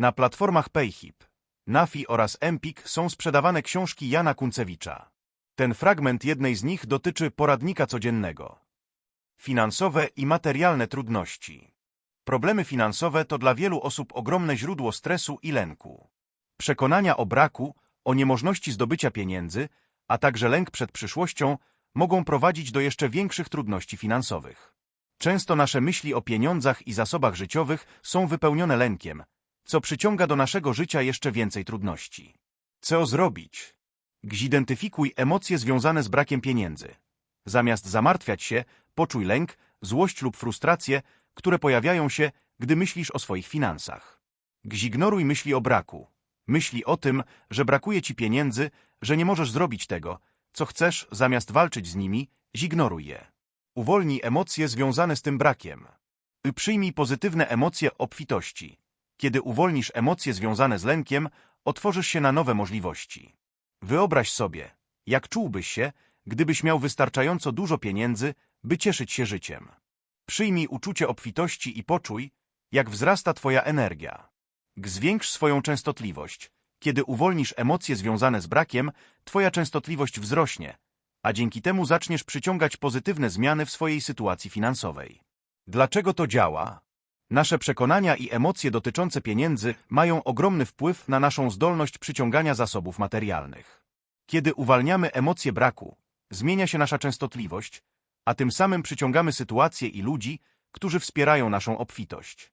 Na platformach Payhip, Nafi oraz Empik są sprzedawane książki Jana Kuncewicza. Ten fragment jednej z nich dotyczy poradnika codziennego. Finansowe i materialne trudności. Problemy finansowe to dla wielu osób ogromne źródło stresu i lęku. Przekonania o braku, o niemożności zdobycia pieniędzy, a także lęk przed przyszłością mogą prowadzić do jeszcze większych trudności finansowych. Często nasze myśli o pieniądzach i zasobach życiowych są wypełnione lękiem, co przyciąga do naszego życia jeszcze więcej trudności. Co zrobić? Zidentyfikuj emocje związane z brakiem pieniędzy. Zamiast zamartwiać się, poczuj lęk, złość lub frustrację, które pojawiają się, gdy myślisz o swoich finansach. Zignoruj myśli o braku. Myśli o tym, że brakuje ci pieniędzy, że nie możesz zrobić tego, co chcesz, zamiast walczyć z nimi, zignoruj je. Uwolnij emocje związane z tym brakiem. Przyjmij pozytywne emocje obfitości. Kiedy uwolnisz emocje związane z lękiem, otworzysz się na nowe możliwości. Wyobraź sobie, jak czułbyś się, gdybyś miał wystarczająco dużo pieniędzy, by cieszyć się życiem. Przyjmij uczucie obfitości i poczuj, jak wzrasta Twoja energia. Zwiększ swoją częstotliwość. Kiedy uwolnisz emocje związane z brakiem, Twoja częstotliwość wzrośnie, a dzięki temu zaczniesz przyciągać pozytywne zmiany w swojej sytuacji finansowej. Dlaczego to działa? Nasze przekonania i emocje dotyczące pieniędzy mają ogromny wpływ na naszą zdolność przyciągania zasobów materialnych. Kiedy uwalniamy emocje braku, zmienia się nasza częstotliwość, a tym samym przyciągamy sytuacje i ludzi, którzy wspierają naszą obfitość.